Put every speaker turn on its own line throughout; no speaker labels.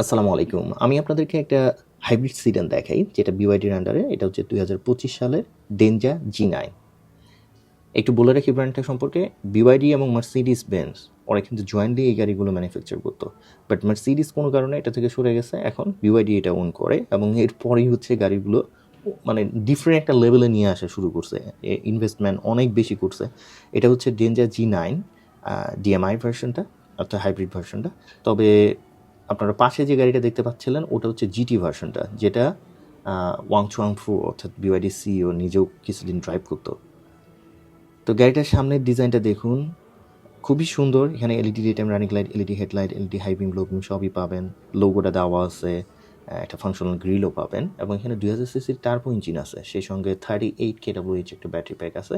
আসসালামু আলাইকুম। আমি আপনাদেরকে একটা হাইব্রিড সিডান দেখাই, যেটা বিওয়াইডির আন্ডারে এটা হচ্ছে দুই হাজার পঁচিশ সালের ডেঞ্জা জি নাইন একটু বলে রাখি ব্র্যান্ডটা সম্পর্কে। বিওয়াইডি এবং মার্সিডিস বেঞ্জ ওরা কিন্তু জয়েন্টলি এই গাড়িগুলো ম্যানুফ্যাকচার করতো। বাট মার্সিডিস কোনো কারণে এটা থেকে সরে গেছে, এখন বিওয়াইডি এটা ওন করে। এবং এরপরেই হচ্ছে গাড়িগুলো মানে ডিফারেন্ট একটা লেভেলে নিয়ে আসা শুরু করছে। ইনভেস্টমেন্ট অনেক বেশি করছে। এটা হচ্ছে ডেঞ্জা জি নাইন ডিএমআই ভার্সনটা অর্থাৎ হাইব্রিড ভার্সনটা তবে আপনারা পাশে যে গাড়িটা দেখতে পাচ্ছিলেন, ওটা হচ্ছে জিটি ভার্সনটা যেটা ওয়াং চুয়াং ফু অর্থাৎ বিওয়াইডি সিও নিজেও কিছুদিন ড্রাইভ করতো। তো গাড়িটার সামনের ডিজাইনটা দেখুন, খুবই সুন্দর। এখানে LED time running light LED headlight LED low beam সবই পাবেন। লোগোটা দেওয়া আছে একটা ফাংশনাল গ্রিলও পাবেন। এবং এখানে দুই হাজার সিসির টার্বো ইঞ্জিন আছে, সেই সঙ্গে থার্টি এইট কে এইচ একটা ব্যাটারি প্যাক আছে।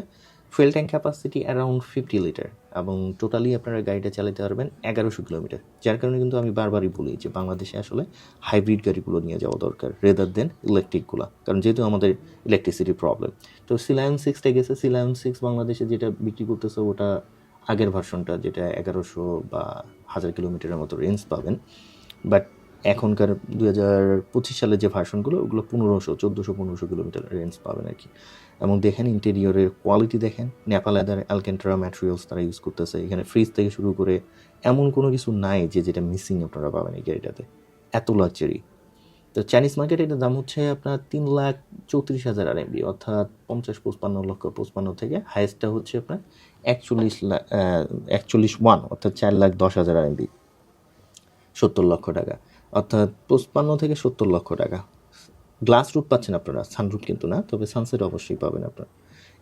Fuel tank capacity around fifty litre এবং টোটালি আপনারা গাড়িটা চালাতে পারবেন এগারোশো কিলোমিটার। যার কারণে কিন্তু আমি বারবারই বলি যে বাংলাদেশে আসলে হাইব্রিড গাড়িগুলো নিয়ে যাওয়া দরকার রেদার দেন ইলেকট্রিকগুলো কারণ যেহেতু আমাদের ইলেকট্রিসিটি প্রবলেম তো সিলায়ন সিক্সটা গেছে সিলায়ন সিক্স বাংলাদেশে যেটা বিক্রি করতেছে ওটা আগের ভার্সনটা যেটা এগারোশো বা হাজার কিলোমিটারের মতো রেঞ্জ পাবেন। বাট এখনকার দু হাজার পঁচিশ সালের যে ভার্সনগুলো ওগুলো পনেরোশো, চোদ্দোশো, পনেরোশো কিলোমিটার রেঞ্জ পাবেন আর কি। এবং দেখেন ইন্টেরিয়রের কোয়ালিটি দেখেন। নেপাল লেদার অ্যালকেন্ট্রা ম্যাটেরিয়ালস তারা ইউজ করতেছে। এখানে ফ্রিজ থেকে শুরু করে এমন কোনো কিছু নাই যে যেটা মিসিং আপনারা পাবেন এই গাড়িটাতে। এত লাক্সারি তো চাইনিজ মার্কেটে এটার দাম হচ্ছে আপনার তিন লাখ চৌত্রিশ হাজার আর এমবি অর্থাৎ পঞ্চাশ, পঁচপান্ন লক্ষ, পঁচপান্ন থেকে হাইয়েস্টটা হচ্ছে আপনার একচল্লিশ লাখ একচল্লিশ ওয়ান, অর্থাৎ চার লাখ দশ হাজার আর এমবি সত্তর লক্ষ টাকা। অর্থাৎ পঁচপান্ন থেকে সত্তর লক্ষ টাকা। গ্লাস রুট পাচ্ছেন আপনারা সানরুট কিন্তু না, তবে সানসেট অবশ্যই পাবেন আপনারা।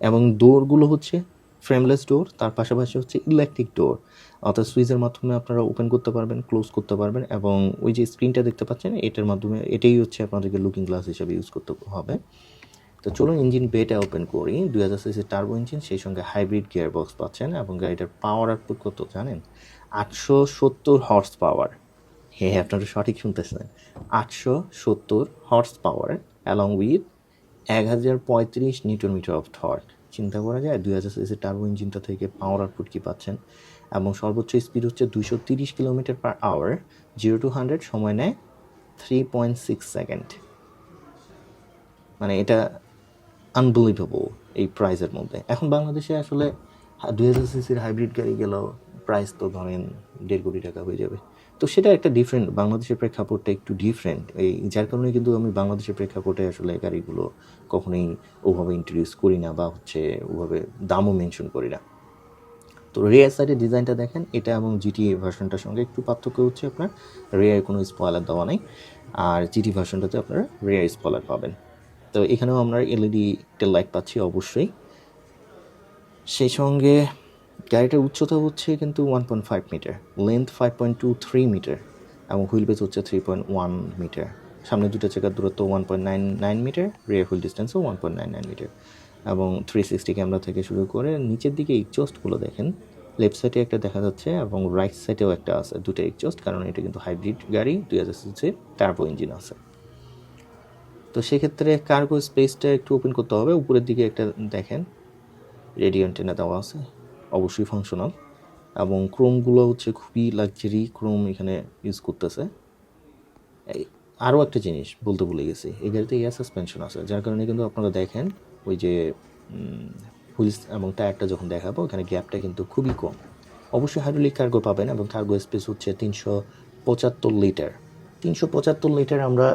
এবং ডোরগুলো হচ্ছে ফ্রেমলেস ডোর তার পাশাপাশি হচ্ছে ইলেকট্রিক ডোর অর্থাৎ সুইচের মাধ্যমে আপনারা ওপেন করতে পারবেন ক্লোজ করতে পারবেন, এবং ওই যে স্ক্রিনটা দেখতে পাচ্ছেন, এটার মাধ্যমে, এটাই হচ্ছে আপনাদেরকে লুকিং গ্লাস হিসেবে ইউজ করতে হবে। তো চলুন ইঞ্জিন বেটা ওপেন করি, দুই হাজার সিসির টার্বো ইঞ্জিন সেই সঙ্গে হাইব্রিড গিয়ার বক্স পাচ্ছেন, এবং গাড়িটার পাওয়ার আউটপুট কত জানেন? আটশো সত্তর হর্স পাওয়ার হ্যাঁ আপনারা সঠিক শুনতেছেন। আটশো সত্তর হর্স পাওয়ার অ্যালং উইথ এক হাজার পঁয়ত্রিশ নিউটন মিটার অফ থর্ক চিন্তা করা যায়, দুই হাজার সিসির টার্বো ইঞ্জিনটা থেকে পাওয়ার আউটপুট কি পাচ্ছেন? এবং সর্বোচ্চ স্পিড হচ্ছে দুশো তিরিশ kilometre per hour zero to hundred সময় নেয় থ্রি পয়েন্ট সিক্স সেকেন্ড মানে এটা আনবিলিভেবল এই প্রাইসের মধ্যে। এখন বাংলাদেশে আসলে দুই হাজার সিসির হাইব্রিড গাড়ি গেলেও প্রাইস তো ধরেন দেড় কোটি টাকা হয়ে যাবে। তো সেটা একটা ডিফারেন্ট বাংলাদেশের প্রেক্ষাপটটা একটু ডিফারেন্ট এই যার কারণে কিন্তু আমি বাংলাদেশের প্রেক্ষাপটে আসলে গাড়িগুলো কখনোই ওভাবে ইন্ট্রোডিউস করি না বা হচ্ছে ওভাবে দামও মেনশন করি না। তো রেয়ার সাইডের ডিজাইনটা দেখেন, এটা এবং জিটি ভার্সনটার সঙ্গে একটু পার্থক্য হচ্ছে আপনার। রেয়ার কোনো স্পয়লার দেওয়া নেই, আর জিটি ভার্সনটাতে আপনারা রেয়ার স্পয়লার পাবেন। তো এখানেও আমরা এলইডি টেল লাইট পাচ্ছি অবশ্যই। সেই সঙ্গে গাড়িটার উচ্চতা হচ্ছে কিন্তু one point five metre length five point two three metre এবং হুইল বেস হচ্ছে থ্রি পয়েন্ট ওয়ান মিটার সামনে দুটো চাকার দূরত্ব one point nine nine metre rear wheel ডিস্টেন্সও one point nine nine metre এবং থ্রি সিক্সটি ক্যামেরা থেকে শুরু করে নিচের দিকে এক্সস্টগুলো দেখেন লেফট সাইডে একটা দেখা যাচ্ছে এবং রাইট সাইডেও একটা আছে, দুটো এক্সস্ট কারণ এটা কিন্তু হাইব্রিড গাড়ি, দুই হাজার সিসির টার্বো ইঞ্জিন আছে। তো সেক্ষেত্রে কার্গো স্পেসটা একটু ওপেন করতে হবে, উপরের দিকে একটা দেখেন রেডিও অ্যান্টেনা দেওয়া আছে। অবশ্যই ফাংশনাল এবং ক্রোমগুলো হচ্ছে খুবই লাক্সারি ক্রোম এখানে ইউজ করতেছে। আরও একটা জিনিস বলতে ভুলে গেছি, এই গাড়িতে এয়ার সাসপেনশন আছে, যার কারণে কিন্তু আপনারা দেখেন ওই যে হুইলস এবং টায়ারটা যখন দেখাবো এখানে গ্যাপটা কিন্তু খুবই কম। অবশ্যই হাইড্রোলিক কার্গো পাবেন এবং কার্গো স্পেস হচ্ছে তিনশো পঁচাত্তর লিটার তিনশো পঁচাত্তর লিটার আমরা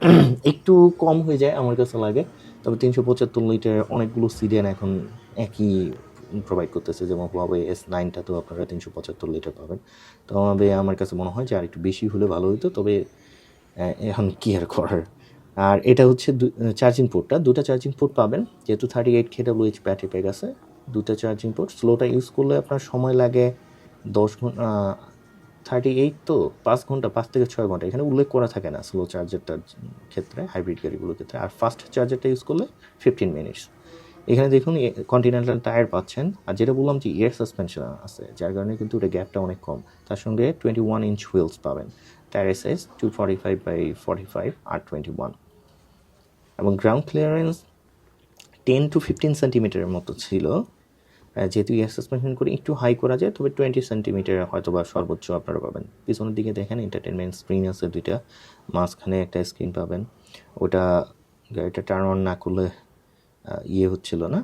একটু কম হয়ে যায় আমার কাছে লাগে, তবে তিনশো পঁচাত্তর লিটার অনেকগুলো সিরিয়ান এখন একই প্রোভাইড করতেছে, যেমন হুয়াওয়ে এস নাইনটা তো আপনারা তিনশো পঁচাত্তর লিটার পাবেন। তো আমাদের, আমার কাছে মনে হয় যে আর একটু বেশি হলে ভালো হতো তবে এখন কি আর করার? আর এটা হচ্ছে চার্জিং পোর্টটা দুটো চার্জিং পোর্ট পাবেন, যেহেতু thirty eight KW H battery pack আছে, দুটো চার্জিং পোর্ট স্লোটা ইউজ করলে আপনার সময় লাগে দশ ঘণ্টা থার্টি এইট তো পাঁচ ঘণ্টা, পাঁচ থেকে ছয় ঘণ্টা, এখানে উল্লেখ করা থাকে না স্লো চার্জারটার ক্ষেত্রে হাইব্রিড গাড়িগুলোর ক্ষেত্রে। আর ফাস্ট চার্জারটা ইউজ করলে ফিফটিন মিনিটস এখানে দেখুন কন্টিনেন্টাল টায়ার পাচ্ছেন। আর যেটা বললাম যে ইয়ার সাসপেনশন আছে, যার কারণে কিন্তু এটা গ্যাপটা অনেক কম। তার সঙ্গে টোয়েন্টি ওয়ান ইঞ্চ হুইলস পাবেন। টায়ারের size two forty five by forty five R twenty one এবং ground clearance ten to fifteen সেন্টিমিটারের মতো ছিল। যেহেতু এয়ার সাসপেনশন করে একটু হাই করা যায়, তবে টোয়েন্টি সেন্টিমিটার হয়তো বা সর্বোচ্চ আপনারা পাবেন। পিছনের দিকে দেখেন এন্টারটেনমেন্ট স্ক্রিন আছে দুইটা। মাঝখানে একটা স্ক্রিন পাবেন। ওটা গাড়িটা টার্ন অন না করলে ইয়ে হচ্ছিল না।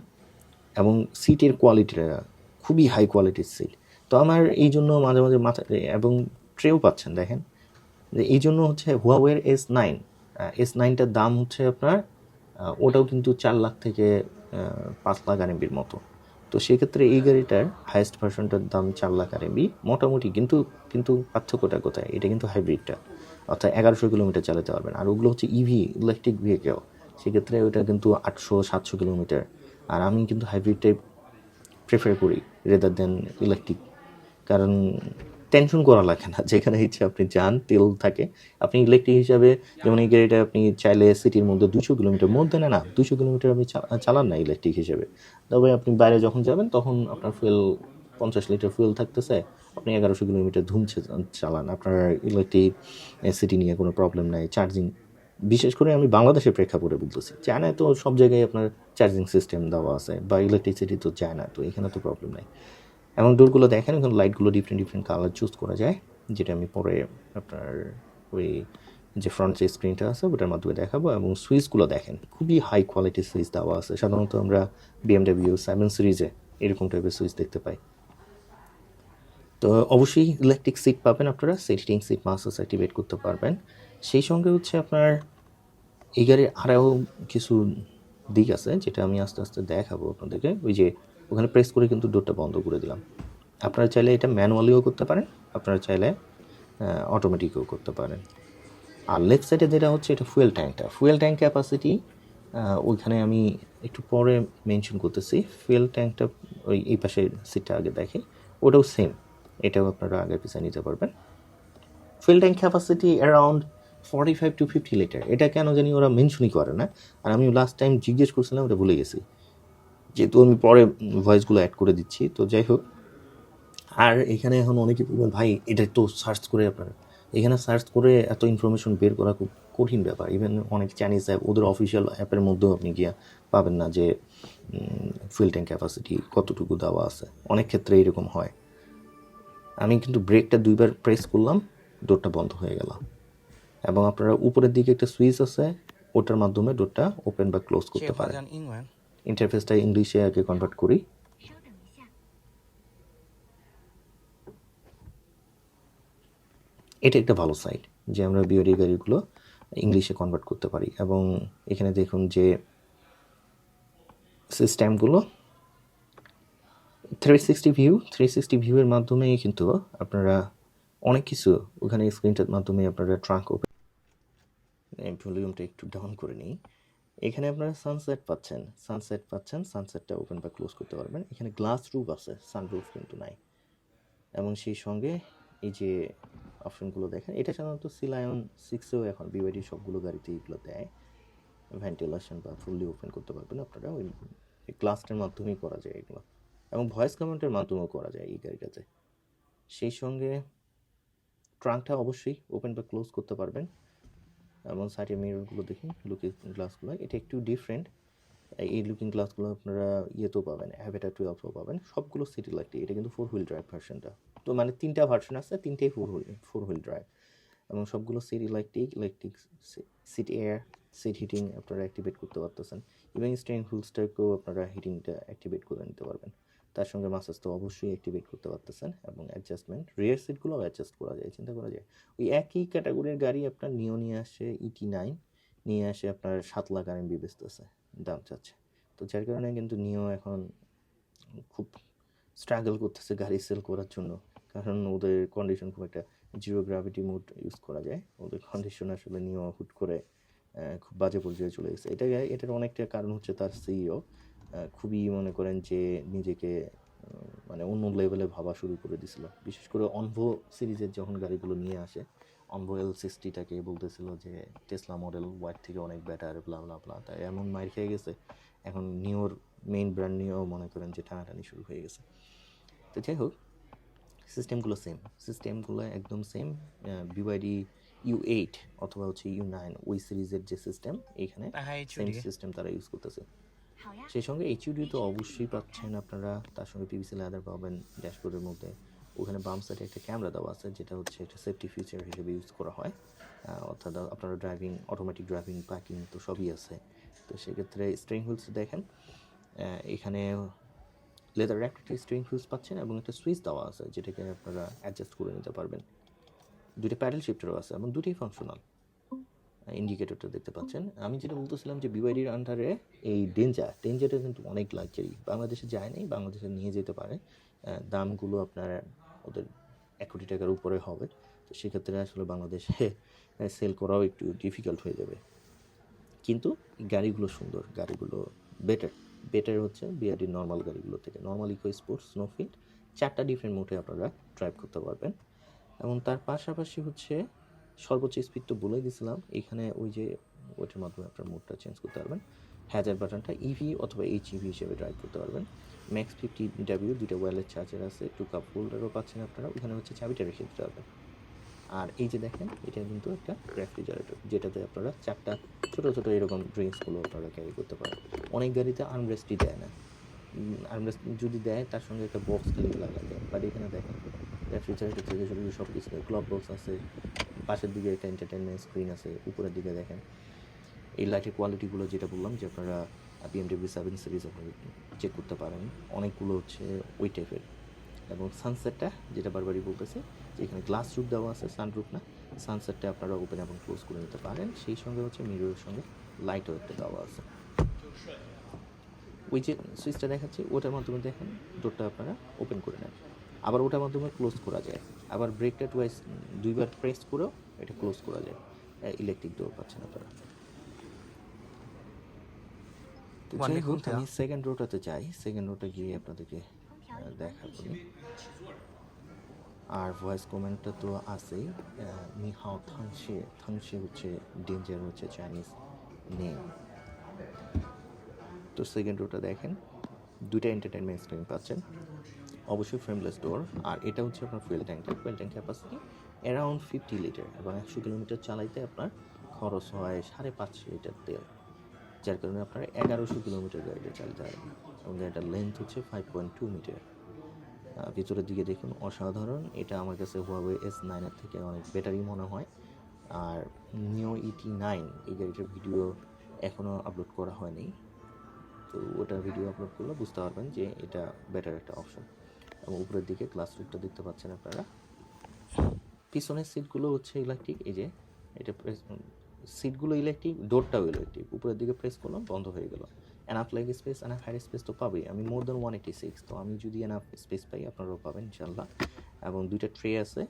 এবং সিটের কোয়ালিটিটা খুবই হাই কোয়ালিটির সিট। তো আমার এই জন্য মাঝে মাঝে মাথা, এবং ট্রেও পাচ্ছেন, দেখেন। যে এই জন্য হচ্ছে হুয়াওয়ের এস নাইন এস নাইনটার দাম হচ্ছে আপনার ওটাও কিন্তু চার লাখ থেকে পাঁচ লাখ আরএমবির মতো। তো সেক্ষেত্রে এই গাড়িটার হায়েস্ট ভার্সনটার দাম চার লাখ আরএমবি মোটামুটি কিন্তু কিন্তু পার্থক্যটা কোথায়? এটা কিন্তু হাইব্রিডটা অর্থাৎ এগারোশো কিলোমিটার চালাতে পারবেন। আর ওগুলো হচ্ছে ইভি ইলেকট্রিক ভেহিকেল সেক্ষেত্রে ওইটা কিন্তু আটশো, সাতশো কিলোমিটার। আর আমি কিন্তু হাইব্রিডটাই প্রেফার করি রেদার দেন ইলেকট্রিক কারণ টেনশন করা লাগে না। যেখানে ইচ্ছে আপনি যান, তেল থাকে। আপনি ইলেকট্রিক হিসাবে যেমন এই গাড়িটা আপনি চাইলে সিটির মধ্যে দুশো কিলোমিটার, মধ্যে না না, দুশো কিলোমিটার আপনি চালান না ইলেকট্রিক হিসেবে। তবে আপনি বাইরে যখন যাবেন, তখন আপনার ফুয়েল পঞ্চাশ লিটার ফুয়েল থাকতেছে, আপনি এগারোশো কিলোমিটার ধুমছে, চালান। আপনার ইলেকট্রিক সিটি নিয়ে কোনো প্রবলেম নাই চার্জিং বিশেষ করে আমি বাংলাদেশের প্রেক্ষাপটে বলতেছি। চায়নায় তো সব জায়গায় আপনার চার্জিং সিস্টেম দেওয়া আছে বা ইলেকট্রিসিটি তো চায় না তো এখানে তো প্রবলেম নাই। এবং ডোরগুলো দেখেন, এখন লাইটগুলো ডিফারেন্ট ডিফারেন্ট কালার চুজ করা যায়, যেটা আমি পরে আপনার ওই যে ফ্রন্ট যে স্ক্রিনটা আছে, ওটার মাধ্যমে দেখাবো। এবং সুইচগুলো দেখেন, খুবই হাই কোয়ালিটির সুইচ দেওয়া আছে। সাধারণত আমরা বিএমডাব্লিউ সেভেন সিরিজে এরকম টাইপের সুইচ দেখতে পাই। তো অবশ্যই ইলেকট্রিক সিট পাবেন আপনারা সিটিং সিট মাস্টার্স অ্যাক্টিভেট করতে পারবেন। সেই সঙ্গে হচ্ছে আপনার এই গাড়ির আরও কিছু দিক আছে যেটা আমি আস্তে আস্তে দেখাবো আপনাদেরকে। ওই যে ওখানে প্রেস করে কিন্তু ডোরটা বন্ধ করে দিলাম। আপনারা চাইলে এটা ম্যানুয়ালিও করতে পারেন, আপনারা চাইলে অটোমেটিকও করতে পারেন। আর লেফট সাইডে যেটা হচ্ছে এটা ফুয়েল ট্যাঙ্কটা ফুয়েল ট্যাঙ্ক ক্যাপাসিটি ওইখানে আমি একটু পরে মেনশন করতেছি। ফুয়েল ট্যাঙ্কটা ওই, এই পাশের সিটটা আগে দেখে, ওটাও সেম এটাও আপনারা আগে পিছিয়ে নিতে পারবেন। Fuel tank capacity around forty five to fifty litre এটা কেন জানি ওরা মেনশনই করে না। আর আমি লাস্ট টাইম জিজ্ঞেস করছিলাম ওটা ভুলে গেছি। যেহেতু আমি পরে ভয়েসগুলো অ্যাড করে দিচ্ছি, তো যাই হোক। আর এখানে এখন অনেকে বলবেন, ভাই, এটা তো সার্চ করে আপনারা এখানে সার্চ করে এত ইনফরমেশন বের করা খুব কঠিন ব্যাপার। ইভেন অনেক চাইনিজ অ্যাপ ওদের অফিসিয়াল অ্যাপের মধ্যেও আপনি গিয়া পাবেন না যে ফুয়েল ট্যাঙ্ক ক্যাপাসিটি কতটুকু দেওয়া আছে। অনেক ক্ষেত্রে এরকম হয়। আমি কিন্তু ব্রেকটা দুইবার প্রেস করলাম ডোরটা বন্ধ হয়ে গেল। এবং আপনারা উপরের দিকে একটা সুইচ আছে ওটার মাধ্যমে ডোরটা ওপেন বা ক্লোজ করতে পারেন। ইন্টারফেসটা ইংলিশে আগে কনভার্ট করি। এটা একটা ভালো সাইট যে আমরা বিওডি গাড়িগুলো ইংলিশে কনভার্ট করতে পারি এবং এখানে দেখুন যে সিস্টেমগুলো three sixty view three sixty ভিউয়ের মাধ্যমেই কিন্তু আপনারা অনেক কিছু ওখানে স্ক্রিনটার মাধ্যমে আপনারা ট্রাঙ্ক ওপেন ভলিউমটা একটু ডাউন করে নিই। এখানে আপনারা সানসেট পাচ্ছেন। সানসেট পাচ্ছেন সানসেটটা ওপেন বা ক্লোজ করতে পারবেন। এখানে গ্লাস রুফ আছে সানরুফ কিন্তু নাই। এবং সেই সঙ্গে এই যে অপশনগুলো দেখেন, এটা সাধারণত সিলায়ন সিক্সেও এখন বিওয়াইডি সবগুলো গাড়িতে এইগুলো দেয়। ভেন্টিলেশন বা ফুললি ওপেন করতে পারবেন আপনারা। ওই গ্লাসটার মাধ্যমেই করা যায় এগুলো। এবং ভয়েস কমেন্টের মাধ্যমেও করা যায় এই গাড়িটাতে। সেই সঙ্গে ট্রাঙ্কটা অবশ্যই ওপেন বা ক্লোজ করতে পারবেন। এবং সাইডের মিররগুলো দেখুন লুকিং গ্লাসগুলো এটা একটু ডিফারেন্ট এই লুকিং গ্লাসগুলো আপনারা ইয়েতেও পাবেন অ্যাভেটা টুয়েলভও পাবেন। সবগুলো সিটি লাইট এটা কিন্তু ফোর হুইল ড্রাইভ ভার্সনটা তো মানে তিনটা ভার্সন আছে, তিনটেই four wheel four wheel drive এবং সবগুলো city electric electric seat air seat heating আপনারা অ্যাক্টিভেট করতে পারতেছেন। ইভেন স্টেইন হুইলসটাকেও আপনারা হিটিংটা অ্যাক্টিভেট করে নিতে পারবেন। তার সঙ্গে মাসাজ তো অবশ্যই অ্যাক্টিভেট করতে পারতেছেন এবং অ্যাডজাস্টমেন্ট রিয়ার সিটগুলোও অ্যাডজাস্ট করা যায়, চিন্তা করা যায়। ওই একই ক্যাটাগরির গাড়ি আপনার নিও, নিয়ে আসে ইটি নাইন নিয়ে আসে আপনার সাত লাখ আর এমবি বেচতেছে দাম চাচ্ছে। তো যার কারণে কিন্তু নিও এখন খুব স্ট্রাগল করতেছে গাড়ি সেল করার জন্য। কারণ ওদের কন্ডিশন খুব একটা জিরো গ্র্যাভিটি মোড ইউজ করা যায়। ওদের কন্ডিশন আসলে নিও হুট করে খুব বাজে পর্যায়ে চলে গেছে। এটা এটার অনেকটা কারণ হচ্ছে তার সিইও খুবই মনে করেন যে নিজেকে মানে অন্য লেভেলে ভাবা শুরু করে দিছিল। বিশেষ করে অনভো সিরিজের যখন গাড়িগুলো নিয়ে আসে অনভো এল সিক্সটিটাকে বলতেছিল যে টেসলা মডেল ওয়াইট থেকে অনেক বেটার ব্লা ব্লা ব্লা তাই এমন মাইর খেয়ে গেছে। এখন নিওর মেইন ব্র্যান্ড নিয়েও মনে করেন যে টানাটানি শুরু হয়ে গেছে। তো যাই হোক সিস্টেমগুলো সেম সিস্টেমগুলো একদম সেম বিওয়াইডি ইউ এইট অথবা হচ্ছে ইউ নাইন ওই সিরিজের যে সিস্টেম এইখানে
তাহাই
সেম সিস্টেম তারা ইউজ করতেছে। সেই সঙ্গে এইচইউডি তো অবশ্যই পাচ্ছেন আপনারা। তার সঙ্গে পিভিসি লেদার পাবেন ড্যাশবোর্ডের মধ্যে। ওখানে বাম সাইডে একটা ক্যামেরা দেওয়া আছে যেটা হচ্ছে একটা সেফটি ফিচার হিসেবে ইউজ করা হয়। অর্থাৎ আপনারা ড্রাইভিং অটোমেটিক ড্রাইভিং পার্কিং তো সবই আছে। তো সেক্ষেত্রে স্ট্রিং হুইলস দেখেন। এখানে লেদার একটা স্ট্রিং হুইলস পাচ্ছেন এবং একটা সুইচ দেওয়া আছে যেটাকে আপনারা অ্যাডজাস্ট করে নিতে পারবেন। দুটো প্যাডেল শিফটারও আছে এবং দুটোই ফাংশনাল ইন্ডিকেটরটা দেখতে পাচ্ছেন। আমি যেটা বলতেছিলাম যে বিওয়াইডির আন্ডারে এই ডেঞ্জার ডেঞ্জারটা কিন্তু অনেক লাক্সারি বাংলাদেশে যায় নাই, বাংলাদেশে নিয়ে যেতে পারে। দামগুলো আপনার ওদের এক কোটি টাকার উপরে হবে। তো সেক্ষেত্রে আসলে বাংলাদেশে সেল করাও একটু ডিফিকাল্ট হয়ে যাবে। কিন্তু গাড়িগুলো সুন্দর, গাড়িগুলো বেটার বেটার হচ্ছে বিআরডির নর্মাল গাড়িগুলো থেকে। নর্মাল ইকো স্পোর্টস স্নোফিল্ড চারটা ডিফারেন্ট মোটে আপনারা ড্রাইভ করতে পারবেন। এবং তার পাশাপাশি হচ্ছে সর্বোচ্চ স্পিড তো বলেই দিয়েছিলাম এখানে ওই যে ওইটার মাধ্যমে আপনার মোডটা চেঞ্জ করতে পারবেন। হ্যাজার বাটনটা ইভি অথবা এইচ ইভি হিসেবে ড্রাইভ করতে পারবেন। ম্যাক্স ফিফটি ডাব্লিউ দুইটা ওয়ারলেস চার্জার আছে টু কাপ হোল্ডারও পাচ্ছেন আপনারা। ওখানে হচ্ছে চাবিটা রেখে দিতে পারবেন আর এই যে দেখেন, এটা কিন্তু একটা রেফ্রিজারেটর যেটাতে আপনারা চারটা ছোটো ছোটো এরকম ড্রিঙ্কসগুলো আপনারা ক্যারি করতে পারেন। অনেক গাড়িতে আর্মরেস্টই দেয় না। আর্মরেস্ট যদি দেয়, তার সঙ্গে একটা বক্স লাগাই দেয় বাট এখানে দেখেন রেফ্রিজারেটর থেকে শুরু সব কিছু ক্লব বক্স আছে পাশের দিকে একটা এন্টারটেনমেন্ট স্ক্রিন আছে, উপরের দিকে দেখেন। এই লাইটের কোয়ালিটিগুলো যেটা বললাম যে আপনারা বিএমডব্লিউ সেভেন সিরিজ আপনারা চেক করতে পারেন। অনেকগুলো হচ্ছে ওই টাইপের এবং সানসেটটা যেটা বারবারই বলতেছে, যে এখানে গ্লাস রুপ দেওয়া আছে সানরুফ না। সানসেটটা আপনারা ওপেন এবং ক্লোজ করে নিতে পারেন। সেই সঙ্গে হচ্ছে মিররের সঙ্গে লাইটও একটা দেওয়া আছে। ওই যে সুইচটা দেখাচ্ছি, ওটার মাধ্যমে দেখেন ডোরটা আপনারা ওপেন করে নেন। আবার ওটার মাধ্যমে ক্লোজ করা যায়। আবার ব্রেকটা টুয়াইস দুইবার প্রেস করেও এটা ক্লোজ করা যায়। ইলেকট্রিক ডোর পাচ্ছেন আপনারা তো যাই হোক আমি সেকেন্ড রোটাতে যাই। সেকেন্ড রোটা গিয়ে আপনাদেরকে দেখাবো। আর ভয়েস কমেন্টটা তো আছেই। নি হাও থাংশে থাংশে হচ্ছে ডেঞ্জার হচ্ছে চাইনিজ নেম তো সেকেন্ড রোটা দেখেন। দুইটা এন্টারটেনমেন্ট স্ক্রিন পাচ্ছেন। অবশ্যই ফ্রেমলেস ডোর আর এটা হচ্ছে আপনার fuel ট্যাঙ্কটা fuel tank capacity around fifty litre এবং একশো কিলোমিটার চালাইতে আপনার খরচ হয় সাড়ে পাঁচশো লিটার তেল, যার কারণে আপনার এগারোশো কিলোমিটার গাড়িটা চালাতে হয় এবং গাড়িটার লেন্থ হচ্ছে ফাইভ পয়েন্ট টু মিটার ভিতরের দিকে দেখুন, অসাধারণ। এটা আমার কাছে হুয়াওয়ে এস নাইনের থেকে অনেক বেটারই মনে হয়। আর নিও ইটি নাইন এই গাড়িটার ভিডিও এখনও আপলোড করা হয়নি। তো ওটার ভিডিও আপলোড করলে বুঝতে পারবেন যে এটা বেটার একটা অপশন এবং উপরের দিকে ক্লাস রুটটা দেখতে পাচ্ছেন আপনারা। পিছনের সিটগুলো হচ্ছে ইলেকট্রিক এই যে এটা প্রেস সিটগুলো ইলেকট্রিক ডোরটাও ইলেকট্রিক উপরের দিকে প্রেস করলাম বন্ধ হয়ে গেল। Enough leg space enough head space তো পাবেই। আমি মোর দেন ওয়ান এইটি সিক্স তো আমি যদি এনাফ স্পেস পাই, আপনারাও পাবেন ইনশাল্লাহ এবং দুইটা ট্রে আছে।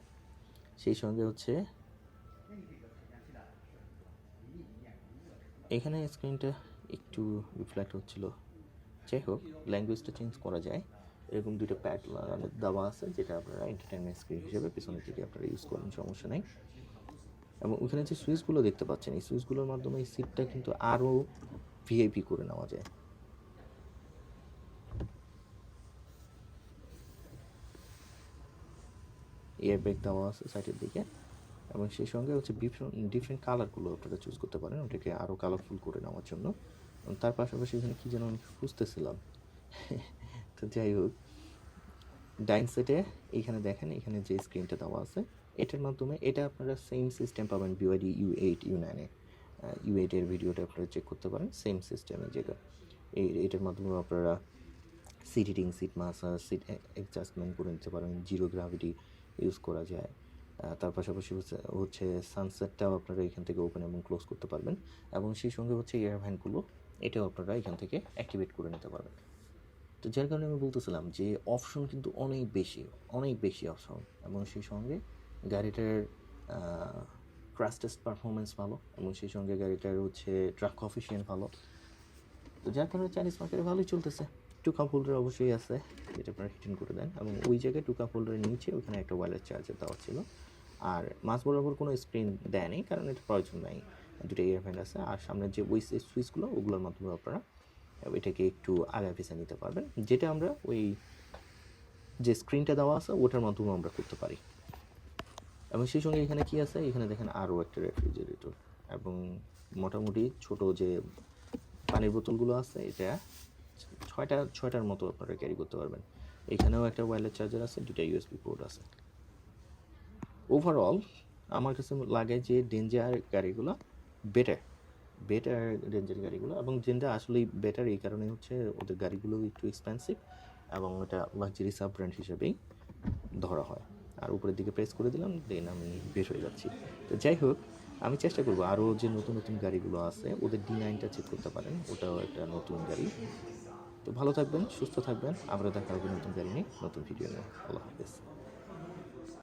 সেই সঙ্গে হচ্ছে এখানে স্ক্রিনটা একটু রিফ্লেক্ট হচ্ছিল। যাই হোক ল্যাঙ্গুয়েজটা চেঞ্জ করা যায়। এরকম দুটো প্যাড দেওয়া আছে, যেটা আপনারা এন্টারটেনমেন্ট স্ক্রিন হিসেবে পিছনের দিকে আপনারা ইউজ করেন, সমস্যা নেই। এবং ওখানে যে সুইচগুলো দেখতে পাচ্ছেন, এই সুইচগুলোর মাধ্যমে এই সিটটা কিন্তু আরও ভিআইপি করে নেওয়া যায়। এয়ার ব্যাগ দেওয়া আছে সাইডের দিকে, এবং সেই সঙ্গে হচ্ছে ডিফারেন্ট ডিফারেন্ট কালারগুলো আপনারা চুজ করতে পারেন, ওটাকে আরও কালারফুল করে নেওয়ার জন্য। তার পাশাপাশি এখানে কী যেন আমি খুঁজতেছিলাম তো যাই হোক, ডাইন সেটে এইখানে দেখেন, এখানে যে স্ক্রিনটা দেওয়া আছে, এটার মাধ্যমে এটা আপনারা সেম সিস্টেম পাবেন বিওয়াইডি ইউ এইট ইউ নাইনে ইউ এইটের ভিডিওটা আপনারা চেক করতে পারেন সেম সিস্টেমে যেটা। এই, এটার মাধ্যমে আপনারা seat heating seat massage seat adjustment করে নিতে পারেন জিরো গ্রাভিটি ইউজ করা যায়। তার পাশাপাশি হচ্ছে সানসেটটাও আপনারা এখান থেকে ওপেন এবং ক্লোজ করতে পারবেন। এবং সেই সঙ্গে হচ্ছে এয়ার ভ্যানগুলো এটাও আপনারা এখান থেকে অ্যাক্টিভেট করে নিতে পারবেন। তো যার কারণে আমি বলতেছিলাম যে অপশন কিন্তু অনেক বেশি অনেক বেশি অপশন এবং সেই সঙ্গে গাড়িটার ক্রাশ টেস্ট পারফরমেন্স ভালো এবং সেই সঙ্গে গাড়িটার হচ্ছে ট্রাক অফিসিয়েন্ট ভালো। তো যার কারণে চাইনিজ মার্কেটে ভালোই চলতেছে। টু কাপ হোল্ডার অবশ্যই আছে যেটা আপনারা হিটিং করে দেন এবং ওই জায়গায় টু কাপ হোল্ডারের নিচে ওখানে একটা ওয়ারলেস চার্জার দেওয়া ছিল। আর মাছ বরাবর কোনো স্ক্রিন দেয়নি কারণ এটা প্রয়োজন নাই। দুটো ইয়ারফ্যান আছে আর সামনের যে ওই সুইচগুলো ওগুলোর মাধ্যমে আপনারা এটাকে একটু আগে পিছিয়ে নিতে পারবেন। যেটা আমরা ওই যে স্ক্রিনটা দেওয়া আছে, ওটার মাধ্যমে আমরা করতে পারি। এবং সেই সঙ্গে এখানে কি আছে? এখানে দেখেন আরও একটা রেফ্রিজারেটর এবং মোটামুটি ছোট যে পানির বোতলগুলো আছে, এটা ছয়টা, ছয়টার মতো আপনারা ক্যারি করতে পারবেন। এখানেও একটা ওয়্যারলেস চার্জার আছে দুটা ইউএসবি পোর্ট আছে। ওভারঅল আমার কাছে লাগে যে ডেঞ্জার গাড়িগুলো বেটার বেটার ডেঞ্জার গাড়িগুলো এবং ডেঞ্জার আসলেই বেটার এই কারণে হচ্ছে ওদের গাড়িগুলো একটু এক্সপেন্সিভ এবং এটা লাক্সারি সাব ব্র্যান্ড হিসেবেই ধরা হয়। আর উপরের দিকে প্রেস করে দিলাম দেন আমি বের হয়ে যাচ্ছি। তো যাই হোক, আমি চেষ্টা করব আরও যে নতুন নতুন গাড়িগুলো আছে, ওদের ডি নাইনটা চেক করতে পারেন, ওটাও একটা নতুন গাড়ি। তো ভালো থাকবেন, সুস্থ থাকবেন আমরা দেখা হবে নতুন গাড়ি নিয়ে, নতুন ভিডিও নিয়ে। আল্লাহ হাফেজ।